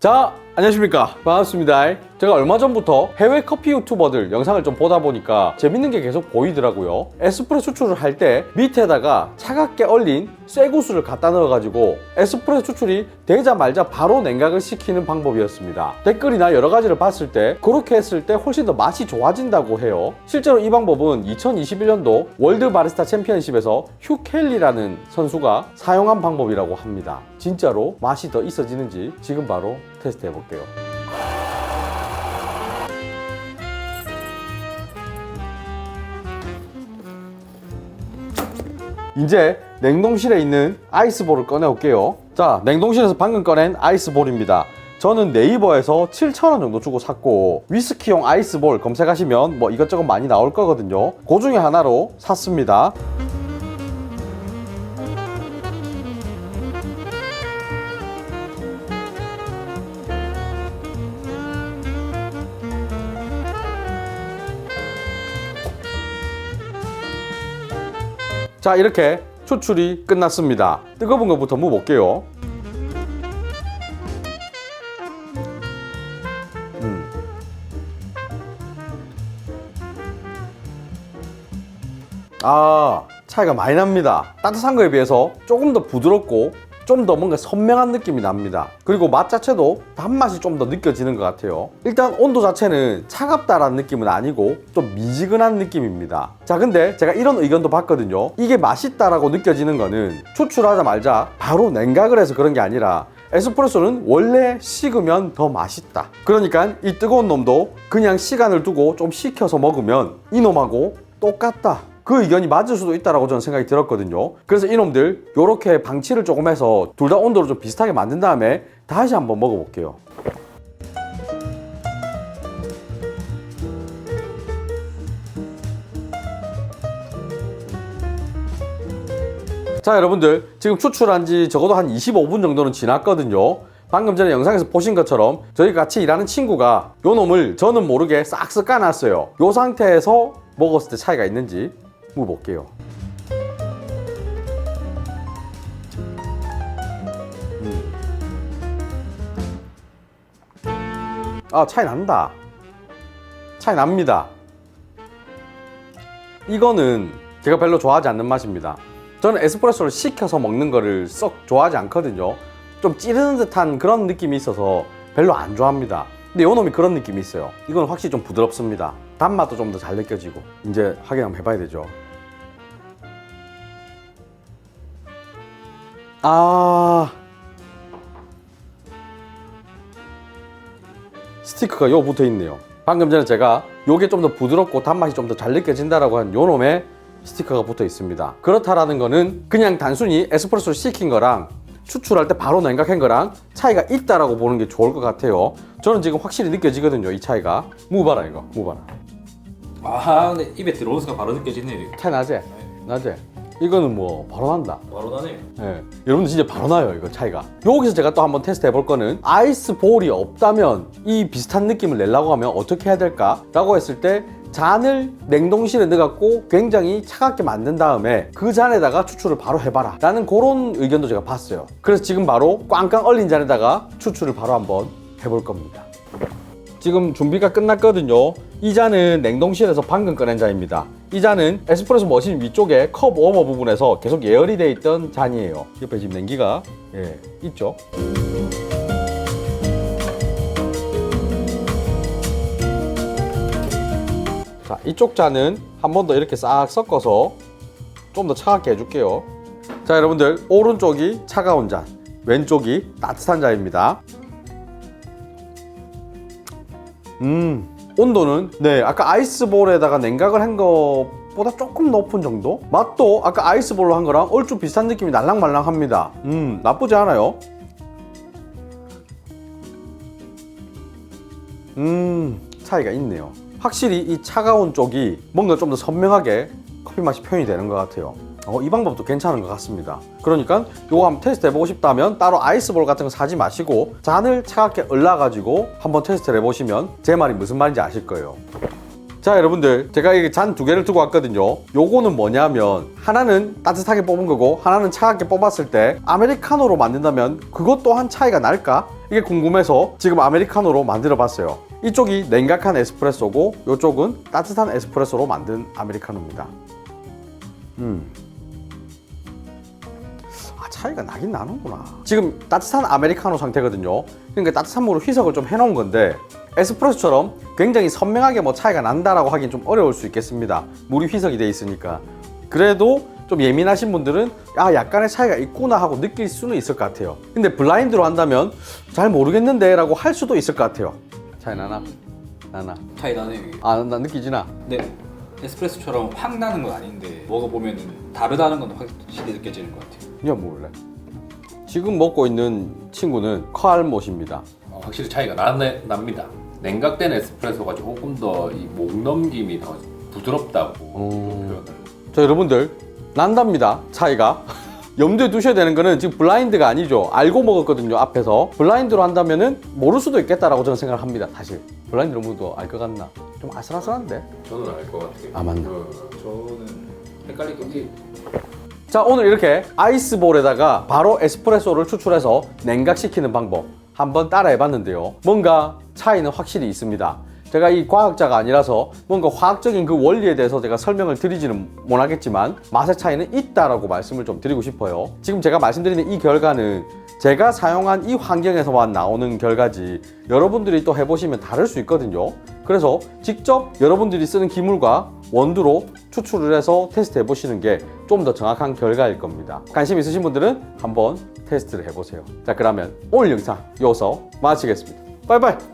자, 안녕하십니까. 반갑습니다. 제가 얼마 전부터 해외 커피 유튜버들 영상을 좀 보다 보니까 재밌는 게 계속 보이더라고요. 에스프레소 추출을 할 때 밑에다가 차갑게 얼린 쇠구슬을 갖다 넣어 가지고 에스프레소 추출이 되자 말자 바로 냉각을 시키는 방법이었습니다. 댓글이나 여러 가지를 봤을 때 그렇게 했을 때 훨씬 더 맛이 좋아진다고 해요. 실제로 이 방법은 2021년도 월드 바리스타 챔피언십에서 휴 켈리라는 선수가 사용한 방법이라고 합니다. 진짜로 맛이 더 있어지는지 지금 바로 테스트 해볼게요. 이제 냉동실에 있는 아이스볼을 꺼내올게요. 자, 냉동실에서 방금 꺼낸 아이스볼입니다. 저는 네이버에서 7,000원 정도 주고 샀고 위스키용 아이스볼 검색하시면 뭐 이것저것 많이 나올 거거든요. 그 중에 하나로 샀습니다. 자, 이렇게 추출이 끝났습니다. 뜨거운 것부터 먹어볼게요. 음. 아, 차이가 많이 납니다. 따뜻한 거에 비해서 조금 더 부드럽고 좀 더 뭔가 선명한 느낌이 납니다. 그리고 맛 자체도 단맛이 좀 더 느껴지는 것 같아요. 일단 온도 자체는 차갑다라는 느낌은 아니고 좀 미지근한 느낌입니다. 자, 근데 제가 이런 의견도 봤거든요. 이게 맛있다라고 느껴지는 거는 추출하자마자 바로 냉각을 해서 그런 게 아니라 에스프레소는 원래 식으면 더 맛있다. 그러니까 이 뜨거운 놈도 그냥 시간을 두고 좀 식혀서 먹으면 이 놈하고 똑같다. 그 의견이 맞을 수도 있다라고 저는 생각이 들었거든요. 그래서 이놈들 이렇게 방치를 조금 해서 둘 다 온도를 좀 비슷하게 만든 다음에 다시 한번 먹어볼게요. 자 여러분들 지금 추출한 지 적어도 한 25분 정도는 지났거든요 방금 전에 영상에서 보신 것처럼 저희 같이 일하는 친구가 요 놈을 저는 모르게 싹쓱 까놨어요 요 상태에서 먹었을 때 차이가 있는지 먹어볼게요 음. 아 차이 난다 차이 납니다 이거는 제가 별로 좋아하지 않는 맛입니다 저는 에스프레소를 식혀서 먹는 거를 썩 좋아하지 않거든요. 좀 찌르는 듯한 그런 느낌이 있어서 별로 안 좋아합니다. 근데 요 놈이 그런 느낌이 있어요. 이건 확실히 좀 부드럽습니다. 단맛도 좀 더 잘 느껴지고. 이제 확인 한번 해봐야 되죠. 아. 스티커가 요 붙어 있네요. 방금 전에 제가 요게 좀 더 부드럽고 단맛이 좀 더 잘 느껴진다라고 한 요 놈의 스티커가 붙어 있습니다. 그렇다라는 거는 그냥 단순히 에스프레소 시킨 거랑 추출할 때 바로 냉각한 거랑 차이가 있다라고 보는 게 좋을 것 같아요. 저는 지금 확실히 느껴지거든요, 이 차이가. 무봐라 이거, 무봐라. 아 근데 입에 들어오는 순간 바로 느껴지네요 차이 나지? 나지? 이거는 뭐 바로 난다. 바로 나네요 예. 여러분들 진짜 바로 나요, 이거 차이가. 여기서 제가 또 한번 테스트 해볼 거는 아이스 볼이 없다면 이 비슷한 느낌을 내려고 하면 어떻게 해야 될까? 라고 했을 때 잔을 냉동실에 넣어갖고 굉장히 차갑게 만든 다음에 그 잔에다가 추출을 바로 해봐라 라는 그런 의견도 제가 봤어요 그래서 지금 바로 꽝꽝 얼린 잔에다가 추출을 바로 한번 해볼 겁니다. 지금 준비가 끝났거든요. 이 잔은 냉동실에서 방금 꺼낸 잔입니다. 이 잔은 에스프레소 머신 위쪽에 컵 워머 부분에서 계속 예열이 돼 있던 잔이에요. 옆에 지금 냉기가 예, 있죠? 자, 이쪽 잔은 한 번 더 이렇게 싹 섞어서 좀 더 차갑게 해줄게요. 자, 여러분들 오른쪽이 차가운 잔, 왼쪽이 따뜻한 잔입니다. 음, 온도는 네, 아까 아이스볼에다가 냉각을 한 것보다 조금 높은 정도? 맛도 아까 아이스볼로 한 거랑 얼추 비슷한 느낌이 날랑말랑합니다. 음, 나쁘지 않아요. 음, 차이가 있네요. 확실히 이 차가운 쪽이 뭔가 좀 더 선명하게 커피 맛이 표현이 되는 것 같아요. 어, 이 방법도 괜찮은 것 같습니다. 그러니까 요거 한번 테스트 해보고 싶다면 따로 아이스볼 같은 거 사지 마시고 잔을 차갑게 얼라가지고 한번 테스트를 해보시면 제 말이 무슨 말인지 아실 거예요. 자 여러분들 제가 이게 잔두 개를 두고 왔거든요 요거는 뭐냐면 하나는 따뜻하게 뽑은 거고 하나는 차갑게 뽑았을 때 아메리카노로 만든다면 그것 또한 차이가 날까? 이게 궁금해서 지금 아메리카노로 만들어 봤어요 이쪽이 냉각한 에스프레소고 이쪽은 따뜻한 에스프레소로 만든 아메리카노입니다 음. 아 차이가 나긴 나는구나 지금 따뜻한 아메리카노 상태거든요 그러니까 따뜻한 물을 희석을 좀 해놓은 건데 에스프레소처럼 굉장히 선명하게 뭐 차이가 난다라고 하긴 좀 어려울 수 있겠습니다 물이 희석이 돼 있으니까 그래도 좀 예민하신 분들은 아 약간의 차이가 있구나 하고 느낄 수는 있을 것 같아요 근데 블라인드로 한다면 잘 모르겠는데 라고 할 수도 있을 것 같아요 차이 나나? 나나? 차이 나네요. 이게. 아나 느끼지나? 근데 에스프레소처럼 확 나는 건 아닌데 먹어보면 다르다는 건 확실히 느껴지는 것 같아요. 이거 먹을래? 지금 먹고 있는 친구는 컬못입니다 어, 확실히 차이가 나네, 납니다. 냉각된 에스프레소가 조금 더 이 목 넘김이 더 부드럽다고 표현을. 자 여러분들 난답니다 차이가 염두에 두셔야 되는 거는 지금 블라인드가 아니죠 알고 먹었거든요 앞에서 블라인드로 한다면은 모를 수도 있겠다라고 저는 생각을 합니다 사실 블라인드로 먹어도 알 것 같나 좀 아슬아슬한데 저는 알 것 같아요. 아, 맞나? 어, 저는 헷갈리겠지. 자 오늘 이렇게 아이스볼에다가 바로 에스프레소를 추출해서 냉각시키는 방법 한번 따라 해봤는데요. 뭔가 차이는 확실히 있습니다. 제가 이 과학자가 아니라서 뭔가 화학적인 그 원리에 대해서 제가 설명을 드리지는 못하겠지만 맛의 차이는 있다라고 말씀을 좀 드리고 싶어요. 지금 제가 말씀드리는 이 결과는 제가 사용한 이 환경에서만 나오는 결과지 여러분들이 또 해보시면 다를 수 있거든요. 그래서 직접 여러분들이 쓰는 기물과 원두로 추출을 해서 테스트 해보시는 게 좀 더 정확한 결과일 겁니다. 관심 있으신 분들은 한번 테스트를 해보세요. 자, 그러면 오늘 영상 여기서 마치겠습니다. 바이바이!